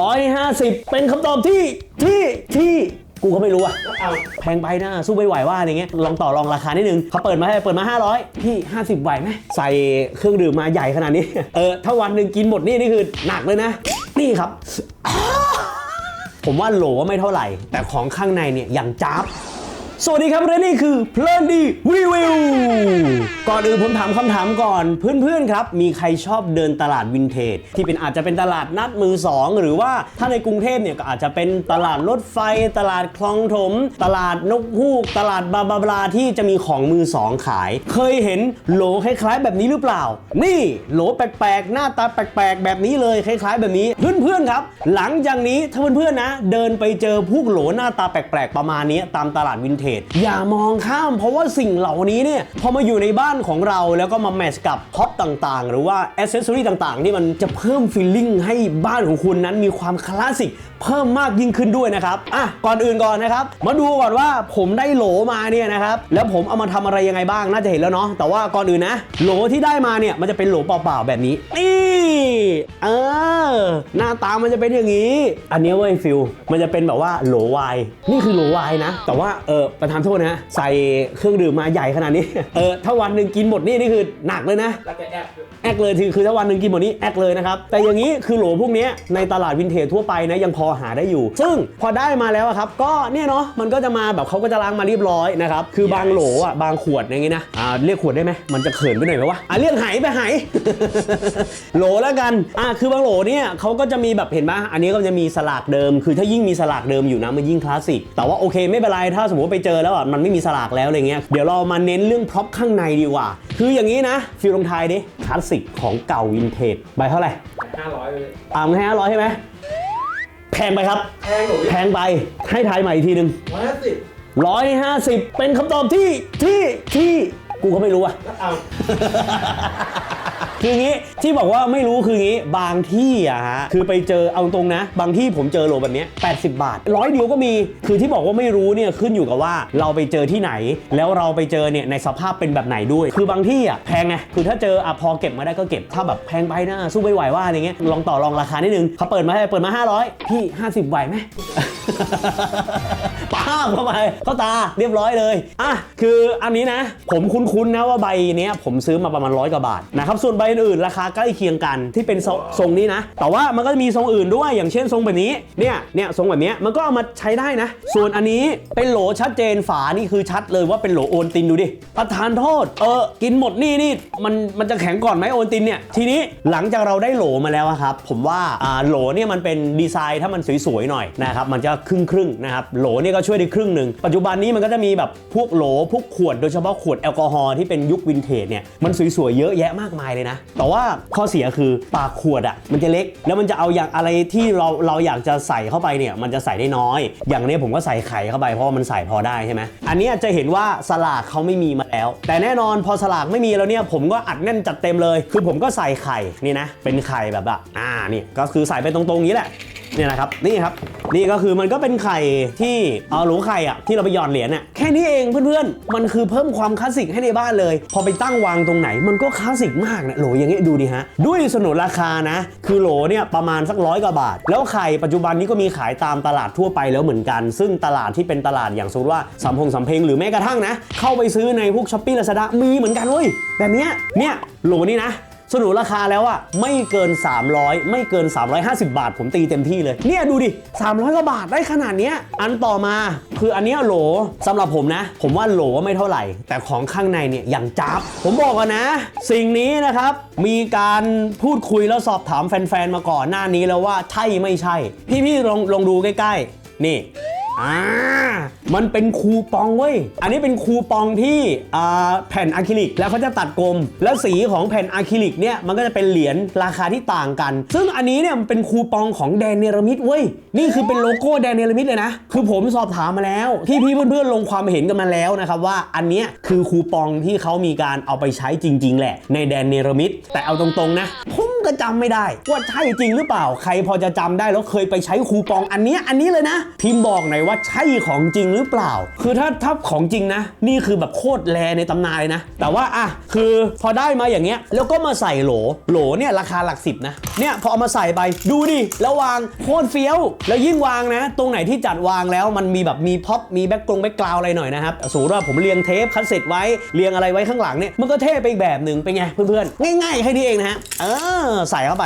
150 เป็นคำตอบที่ที่ที่กูก็ไม่รู้อะแพงไปนะสู้ไม่ไหวว่าอย่างเงี้ยลองต่อรองราคานิดนึงเขาเปิดมาให้เปิดมา 500 พี่ 50 ไหวไหมใส่เครื่องดื่มมาใหญ่ขนาดนี้ เออ ถ้าวันหนึ่งกินหมดนี่นี่คือหนักเลยนะ นี่ครับ ผมว่าโหลไม่เท่าไหร่ แต่ของข้างในเนี่ยอย่างจับ สวัสดีครับและนี่คือเพลินดีรีวิวก่อนอื่นผมถามคำถามก่อนเพื่อนๆครับ มีใครชอบเดินตลาดวินเทจ ที่เป็นอาจจะเป็นตลาดนัดมือสองหรือว่าถ้าในกรุงเทพเนี่ยก็อาจจะเป็นตลาดรถไฟ ตลาดคลองถม ตลาดนกฮูก ตลาดบาบาบลาที่จะมีของมือสองขาย เคยเห็นโหลคล้ายๆ แบบนี้หรือเปล่า นี่โหลแปลกๆ หน้าตาแปลกๆ แบบนี้เลยคล้าย ๆ แบบนี้เพื่อนๆครับ หลังจากนี้ถ้าเพื่อนๆนะ เดินไปเจอพวกโหลหน้าตาแปลกๆ ประมาณนี้ตามตลาดวินเทจอย่ามองข้าม เพราะว่าสิ่งเหล่านี้เนี่ยพอมาอยู่ในบ้านของเราแล้วก็มาแมทช์กับพ็อปต่างๆ หรือว่าอ c เซสซอรี่ต่างๆ ที่มันจะเพิ่มฟีลลิ่งให้บ้านของคุณนั้นมีความคลาสสิกเพิ่มมากยิ่งขึ้นด้วยนะครับ อะ ก่อนอื่นก่อนนะครับ มาดูก่อนว่าผมได้โหลมาเนี่ยนะครับ แล้วผมเอามาทำอะไรยังไงบ้าง น่าจะเห็นแล้วเนาะ แต่ว่าก่อนอื่นนะ โหลที่ได้มาเนี่ย มันจะเป็นโหลเปล่าๆแบบนี้ นี่ เออ หน้าตามันจะเป็นอย่างนี้ อันนี้เว้ยฟิลมันจะเป็นแบบว่าโหลวน์นี่คือโหลวน์นะ แต่ว่าเออประธานโทษนะใส่เครื่องดื่มมาใหญ่ขนาดนี้ เออถ้าวันหนึ่งกินหมดนี่นี่คือหนักเลยนะแล้วก็แอบด้วยแอคเลยคือคือถ้าวันหนึ่งกินหมดนี้แอคเลยนะครับแต่อย่างนี้คือโหลพวกเนี้ยในตลาดวินเทจทั่วไปนะยังพอหาได้อยู่ ซึ่งพอได้มาแล้วอะครับก็เนี่ยเนาะมันก็จะมาแบบเขาก็จะล้างมาเรียบร้อยนะครับคือบางโหลอะบางขวดอย่างงี้นะอ่าเรียกขวดได้ไหมมันจะเขินไปหน่อยไหมวะอะเรียกไหไปไหโหลแล้วกันอะคือบางโหลเนี่ยเขาก็จะมีแบบเห็นไหมอันนี้ก็จะมีสลากเดิม คือถ้ายิ่งมีสลากเดิมอยู่นะมันยิ่งคลาสสิกแต่ว่าโอเคไม่เป็นไรถ้าสมมติว่าไปเจอแล้วอะมันไม่มีสลากแล้วอะไรเงี้ยเดี๋ยวเรามาเน้นเรื่องพร็อพข้างในดีกว่า คืออย่างนี้นะฟิลลงทายดิคลาสสิกของเก่าวินเทจใบเท่าไหร่ห้าร้อยเลยอ่ามึงให้ห้าร้อยใช่ไหมแพงไปครับ แพงหนูแพงไปให้ทายใหม่อีกทีหนึ่งร้อยห้าสิบร้อยห้าสิบเป็นคำตอบที่ที่ที่กูก็ไม่รู้อะแล้วเอา คืองี้ที่บอกว่าไม่รู้คืองี้บางที่อะฮะคือไปเจอเอาตรงนะ บางที่ผมเจอโหลแบบเนี้ย80 บาทร้อยเดียวก็มีคือที่บอกว่าไม่รู้เนี่ยขึ้นอยู่กับว่าเราไปเจอที่ไหน แล้วเราไปเจอเนี่ยในสภาพเป็นแบบไหนด้วย คือบางที่อะแพงไงคือถ้าเจออะพอเก็บมาได้ก็เก็บถ้าแบบแพงไปนะสู้ไม่ไหวว่าอย่างเงี้ยลองต่อรองราคานิดนึงเขาเปิดมาให้เปิดมา 500พี่50ไหวไหมป้าบเข้าไปเข้าตาเรียบร้อยเลยอะคืออันนี้นะ ผมคุ้นๆนะว่าใบเนี้ยผมซื้อมาประมาณร้อยกว่าบาทนะครับส่วนใบอื่นราคาใกล้เคียงกันที่เป็นทรงทรงนี้นะ แต่ว่ามันก็จะมีทรงอื่นด้วยอย่างเช่นทรงแบบนี้เนี่ยเนี่ยทรงแบบเนี้ยมันก็เอามาใช้ได้นะ ส่วนอันนี้เป็นโหลชัดเจนฝานี่คือชัดเลยว่าเป็นโหลโอนตินดูดิประธานโทษเออกินหมดนี่นี่มันมันจะแข็งก่อนไหมโอนตินเนี่ยทีนี้หลังจากเราได้โหลมาแล้วอะครับผมว่าอ่าโหลเนี่ยมันเป็นดีไซน์ถ้ามันสวยๆหน่อยนะครับมันจะครึ่งครึ่งๆนะครับโหลเนี่ยก็ช่วยได้ครึ่งหนึ่งปัจจุบันนี้มันก็จะมีแบบพวกโหลพวกขวดโดยเฉพาะขวดแอลกอฮอล์ที่เป็นยุควินเทจเนี่ยมันสวยๆเยอะแยะมากมายเลยนะแต่ว่าข้อเสียคือปากขวดอะมันจะเล็ก แล้วมันจะเอาอย่างอะไรที่เราเราอยากจะใส่เข้าไปเนี่ยมันจะใส่ได้น้อย อย่างนี้ผมก็ใส่ไข่เข้าไปเพราะว่ามันใส่พอได้ใช่ไหมอันนี้จะเห็นว่าสลากเขาไม่มีมาแล้ว แต่แน่นอนพอสลากไม่มีแล้วเนี่ยผมก็อัดแน่นจัดเต็มเลย คือผมก็ใส่ไข่นี่นะเป็นไข่แบบอะอ่านี่ก็คือใส่ไปตรงๆงนี้แหละ เนี่ยนะครับนี่ครับ นี่ก็คือมันก็เป็นไข่ที่เอาหลูไข่อะที่เราไปหยอดเหรียญอะแค่นี้เองเพื่อนๆ มันคือเพิ่มความคลาสสิกให้ในบ้านเลย พอไปตั้งวางตรงไหน มันก็คลาสสิกมากนะโหลอย่างเงี้ยดูดิฮะด้วยสนุนราคานะ คือโหลเนี่ยประมาณสักร้อยกว่าบาท แล้วไข่ปัจจุบันนี้ก็มีขายตามตลาดทั่วไปแล้วเหมือนกัน ซึ่งตลาดที่เป็นตลาดอย่างสมมติว่าสัมพงสัมเพงหรือแม้กระทั่งนะ เข้าไปซื้อในพวกช้อปปี้ลาซาด้ามีเหมือนกันเว้ยแบบเนี้ยเนี่ยโหลนี่นะ สนุนราคาแล้วอะไม่เกิน 300 ไม่เกิน 350 บาท ผมตีเต็มที่เลย เนี่ยดูดิ 300กว่าบาทได้ขนาดเนี้ยอันต่อมาคืออันเนี้ยโหลสำหรับผมนะ ผมว่าโหลไม่เท่าไหร่ แต่ของข้างในเนี่ยอย่างจับ ผมบอกกันนะ สิ่งนี้นะครับ มีการพูดคุยแล้วสอบถามแฟนๆมาก่อนหน้านี้แล้วว่าใช่ไม่ใช่ พี่ๆลองลองดูใกล้ๆ นี่ อ่ามันเป็นคูปองเว้ย อันนี้เป็นคูปองที่อ่าแผ่นอะคริลิกแล้วเขาจะตัดกลม แล้วสีของแผ่นอะคริลิกเนี่ยมันก็จะเป็นเหรียญราคาที่ต่างกัน ซึ่งอันนี้เนี่ยมันเป็นคูปองของแดนเนรมิตเว้ย นี่คือเป็นโลโก้แดนเนรมิตเลยนะ คือผมสอบถามมาแล้ว ที่พี่เพื่อนๆลงความเห็นกันมาแล้วนะครับว่าอันนี้คือคูปองที่เขามีการเอาไปใช้จริง ๆ แหละในแดนเนรมิตแต่เอาตรงๆนะผม ก็จำไม่ได้ ว่าใช่จริงหรือเปล่าใครพอจะจำได้แล้วเคยไปใช้คูปองอันนี้อันนี้เลยนะ พิมพ์บอกหน่อยว่าใช่ของจริงหรือเปล่า คือถ้าถ้าของจริงนะ นี่คือแบบโคตรแรในตำนานเลยนะ แต่ว่าอะคือพอได้มาอย่างเงี้ยแล้วก็มาใส่โหลโหลเนี่ยราคาหลักสิบนะเนี่ยพอเอามาใส่ไปดูดิแล้ววางโคตรเฟี้ยว แล้วยิ่งวางนะ ตรงไหนที่จัดวางแล้วมันมีแบบมีพ็อปมีแบ็กกรงแบ็กกราวอะไรหน่อยนะครับสมมติว่าผมเรียงเทปคัสเซ็ตไว้เรียงอะไรไว้ข้างหลังเนี่ยมันก็เท่ไปอีกแบบหนึ่งเป็นไงเพื่อนๆง่ายๆแค่นี้เองนะฮะเออใส่เข้าไป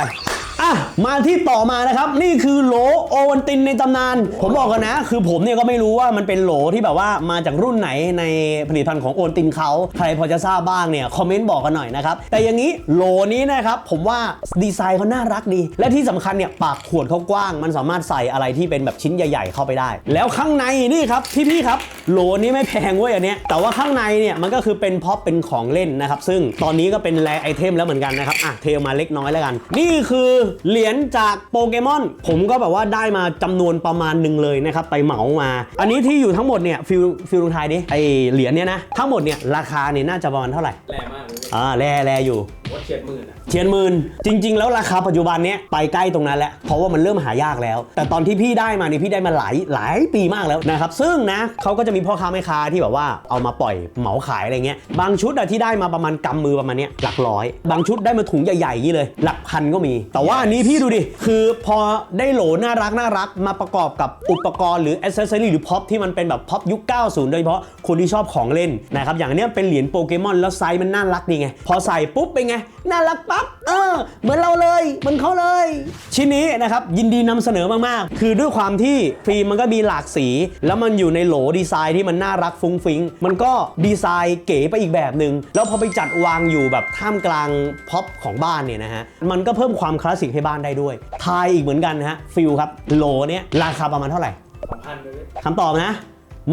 อะมาที่ต่อมานะครับนี่คือโหลโอวันตินในตำนาน ผมบอกกันนะ คือผมเนี่ยก็ไม่รู้ว่ามันเป็นโหลที่แบบว่ามาจากรุ่นไหนในผลิตภัณฑ์ของโอวันตินเขาใครพอจะทราบบ้างเนี่ยคอมเมนต์บอกกันหน่อยนะครับแต่อย่างนี้โหลนี้นะครับผมว่าดีไซน์เขาน่ารักดี และที่สำคัญเนี่ยปากขวดเขากว้าง มันสามารถใส่อะไรที่เป็นแบบชิ้นใหญ่ ๆ เข้าไปได้ แล้วข้างในนี่ครับพี่ๆครับโหลนี้ไม่แพงเว้ยอันเนี้ยแต่ว่าข้างในเนี่ยมันก็คือเป็นพ็อปเป็นของเล่นนะครับซึ่งตอนนี้ก็เป็นแรไอเทมแล้วเหมือนกันนะครับอะเทมาเล็กน้อยแล้วกัน นี่คือเหรียญจากโปเกมอน ผมก็แบบว่าได้มาจำนวนประมาณหนึ่งเลยนะครับ ไปเหมามา อันนี้ที่อยู่ทั้งหมดเนี่ยฟิลฟิลลงทายดิไอเหรียญเนี่ยนะทั้งหมดเนี่ยราคาเนี่ยน่าจะประมาณเท่าไหร่แรงมากเลยอ่าแรแรอยู่ว่า เฉียดหมื่นอะเชียนหมื่นจริง ๆ แล้วราคาปัจจุบันเนี้ยไปใกล้ตรงนั้นแล้วเพราะว่ามันเริ่มหายากแล้ว แต่ตอนที่พี่ได้มาเนี่ยพี่ได้มาหลายหลายปีมากแล้วนะครับซึ่งนะเขาก็จะมีพ่อค้าแม่ค้าที่แบบว่าเอามาปล่อยเหมาขายอะไรเงี้ยบางชุดอะที่ได้มาประมาณกำมือประมาณเนี้ยหลักร้อย บางชุดได้มาถุงใหญ่ๆอย่างนี้เลย หลักพันก็มี แต่ว่าอันนี้พี่ดูดิคือพอได้โหลน่ารักน่ารักมาประกอบกับอุปกรณ์หรืออ c เซอรี่หรือพ็อปที่มันเป็นแบบพ็อปยุค 90 โดยเฉพาะคนที่ชอบของเล่นนะครับอย่างนเนี้ยเป็นเหรียญโปเกมอนแล้วไซส์มันน่ารักดีไงพอใส่ปุ๊บเป็นไง น่ารักปั๊บเออ เหมือนเราเลยเหมือนเขาเลย ชิ้นนี้นะครับยินดีนำเสนอมากๆ คือด้วยความที่ฟิล์มมันก็มีหลากสี แล้วมันอยู่ในโหลดีไซน์ที่มันน่ารักฟุ้งฟิ้งมันก็ดีไซน์เก๋ไปอีกแบบหนึ่งแล้วพอไปจัดวางอยู่แบบท่ามกลางพ็อปของบ้านเนี่ยนะฮะมันก็เพิ่มความคลาสสิกให้บ้านได้ด้วยทายอีกเหมือนกันนะฮะฟิลครับโหลเนี้ยราคาประมาณเท่าไหร่สองพันไปเลยคำตอบนะ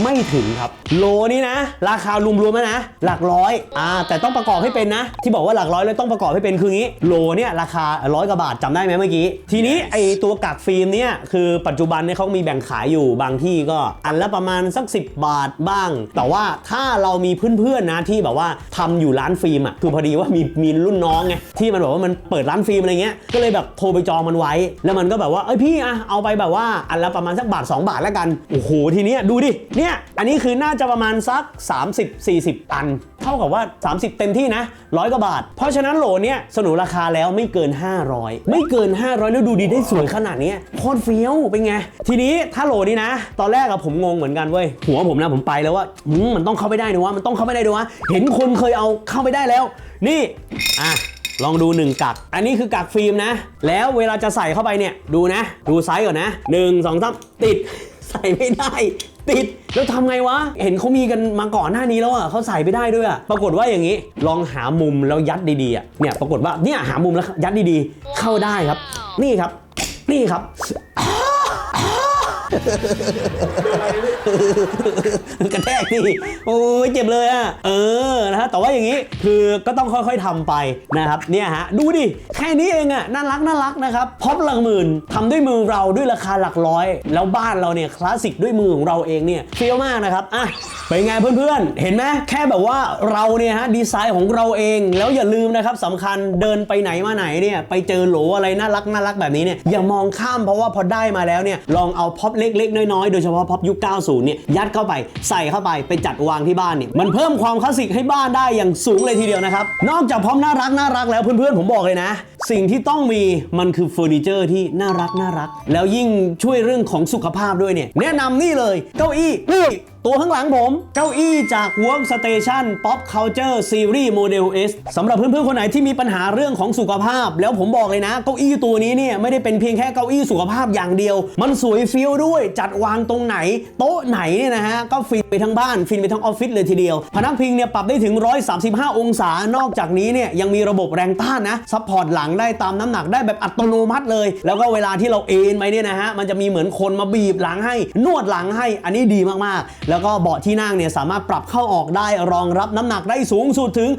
ไม่ถึงครับ โลนี้นะ ราคารวมๆแล้วนะ หลักร้อยอ่าแต่ต้องประกอบให้เป็นนะ ที่บอกว่าหลักร้อยแล้วต้องประกอบให้เป็นคืองี้ โลเนี่ยราคาร้อยกว่าบาทจำได้ไหมเมื่อกี้ ทีนี้ไอตัวกักฟิล์มเนี่ยคือปัจจุบันเนี่ยเขามีแบ่งขายอยู่บางที่ก็อันละประมาณสัก 10 บาทบ้าง แต่ว่าถ้าเรามีเพื่อนๆนะที่แบบว่าทำอยู่ร้านฟิล์มอะคือพอดีว่ามีมีรุ่นน้องไงที่มันบอกว่ามันเปิดร้านฟิล์มอะไรเงี้ยก็เลยแบบโทรไปจองมันไว้ แล้วมันก็แบบว่าเอ้ยพี่อะเอาไปแบบว่าอันละประมาณสักบาท 2 บาทแล้วกันโอ้โหทีเนี้ยดูดิเนี่ยอันนี้คือน่าจะประมาณสัก 30-40อัน เท่ากับว่า 30 เต็มที่นะร้อยกว่าบาท เพราะฉะนั้นโหลเนี้ยสนุนราคาแล้วไม่เกิน 500 ไม่เกิน 500 แล้วดูดีได้สวยขนาดนี้โคตรเฟี้ยวเป็นไง ทีนี้ถ้าโหลนี้นะ ตอนแรกอะผมงงเหมือนกันเว้ยหัวผมนะผมไปแล้วว่ามมันต้องเข้าไปได้นะวะมันต้องเข้าไปได้ด้วยวะเห็นคนเคยเอาเข้าไปได้แล้ว นี่อะลองดู 1 กัก อันนี้คือกักฟิล์มนะ แล้วเวลาจะใส่เข้าไปเนี่ย ดูนะ ดูไซส์ก่อนนะ 1 2 3 ติด ใส่ไม่ได้ ติดแล้วทำไงวะ เห็นเขามีกันมาก่อนหน้านี้แล้วอะเขาใส่ไม่ได้ด้วยอะปรากฏว่าอย่างนี้ ลองหามุมแล้วยัดดีๆอะเนี่ยปรากฏว่าเนี่ยหามุมแล้วยัดดีๆ เข้าได้ครับ นี่ครับ นี่ครับ กระแทกนี่โอ้ยเจ็บเลยอะ เออ นะฮะ แต่ว่าอย่างนี้คือก็ต้องค่อยๆทำไปนะครับ เนี่ยฮะ ดูดิ แค่นี้เองอะ น่ารักน่ารักนะครับพบหลักหมื่นทำด้วยมือเราด้วยราคาหลักร้อย แล้วบ้านเราเนี่ยคลาสสิกด้วยมือของเราเองเนี่ยเฟี้ยวมากนะครับ อะเป็นไงเพื่อนๆ เห็นไหมแค่แบบว่าเราเนี่ยฮะดีไซน์ของเราเอง แล้วอย่าลืมนะครับสำคัญเดินไปไหนมาไหนเนี่ยไปเจอโหลอะไรน่ารักน่ารักแบบนี้เนี่ยอย่ามองข้ามเพราะว่าพอได้มาแล้วเนี่ยลองเอาพ็อปเล็กๆ น้อยๆ โดยเฉพาะพ็อปยุค 90 เนี่ย ยัดเข้าไปใส่เข้าไปไปจัดวางที่บ้านเนี่ย มันเพิ่มความคลาสสิกให้บ้านได้อย่างสูงเลยทีเดียวนะครับ นอกจากพร้อมน่ารักน่ารักแล้วเพื่อนๆ ผมบอกเลยนะ สิ่งที่ต้องมีมันคือเฟอร์นิเจอร์ที่น่ารักน่ารัก แล้วยิ่งช่วยเรื่องของสุขภาพด้วยเนี่ยแนะนำนี่เลยเก้าอี้นี่ ตัวข้างหลังผม เก้าอี้จาก Workstation Pop Culture Series Model S สำหรับเพื่อนๆคนไหนที่มีปัญหาเรื่องของสุขภาพ แล้วผมบอกเลยนะ เก้าอี้ตัวนี้เนี่ยไม่ได้เป็นเพียงแค่เก้าอี้สุขภาพอย่างเดียว มันสวยฟิลด้วยจัดวางตรงไหน โต๊ะไหนเนี่ยนะฮะ ก็ฟินไปทั้งบ้านฟินไปทั้งออฟฟิศเลยทีเดียว พนักพิงเนี่ยปรับได้ถึง 135 องศานอกจากนี้เนี่ยยังมีระบบแรงต้านนะซัพพอร์ตหลังได้ตามน้ำหนักได้แบบอัตโนมัติเลย แล้วก็เวลาที่เราเอนไปเนี่ยนะฮะมันจะมีเหมือนคนมาบีบหลังให้นวดหลังให้อันนี้ดีมากๆแล้วแล้วก็เบาะที่นั่งเนี่ยสามารถปรับเข้าออกได้รองรับน้ำหนักได้สูงสุดถึง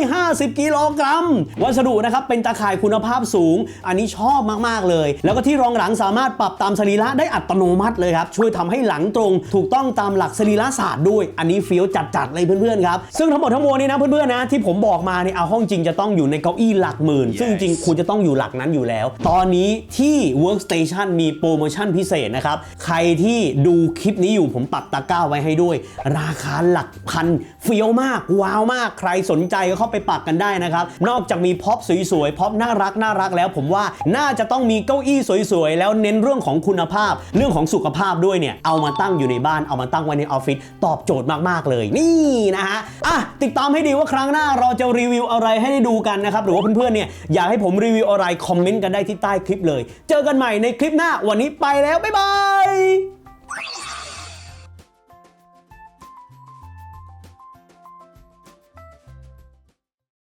150 กิโลกรัม วัสดุนะครับเป็นตะข่ายคุณภาพสูง อันนี้ชอบมาก ๆ เลย แล้วก็ที่รองหลังสามารถปรับตามสรีระได้อัตโนมัติเลยครับ ช่วยทำให้หลังตรง ถูกต้องตามหลักสรีระศาสตร์ด้วย อันนี้เฟี้ยวจัด ๆ เลยเพื่อน ๆ ครับ ซึ่งทั้งหมดทั้งมวลนี้นะเพื่อน ๆ นะ ที่ผมบอกมาเนี่ยเอาห้องจริงจะต้องอยู่ในเก้าอี้หลักหมื่นซึ่งจริงคุณจะต้องอยู่หลักนั้นอยู่แล้ว ตอนนี้ที่ Workstation มีโปรโมชั่นพิเศษนะครับใครที่ดูคลิปนี้อยู่ผมปักตะกร้าไว้ให้ด้วย ราคาหลักพันเฟี้ยวมาก ว้าวมากใครสนใจก็เข้าไปปักกันได้นะครับ นอกจากมีพ็อปสวยๆพ็อปน่ารักน่ารักแล้ว ผมว่าน่าจะต้องมีเก้าอี้สวยๆ แล้วเน้นเรื่องของคุณภาพ เรื่องของสุขภาพด้วยเนี่ยเอามาตั้งอยู่ในบ้านเอามาตั้งไว้ในออฟฟิศตอบโจทย์มากๆเลยนี่นะฮะอะติดตามให้ดีว่าครั้งหน้าเราจะรีวิวอะไรให้ได้ดูกันนะครับหรือว่าเพื่อนๆเนี่ยอยากให้ผมรีวิวอะไรคอมเมนต์กันได้ที่ใต้คลิปเลย เจอกันใหม่ในคลิปหน้าวันนี้ไปแล้วบ๊ายบาย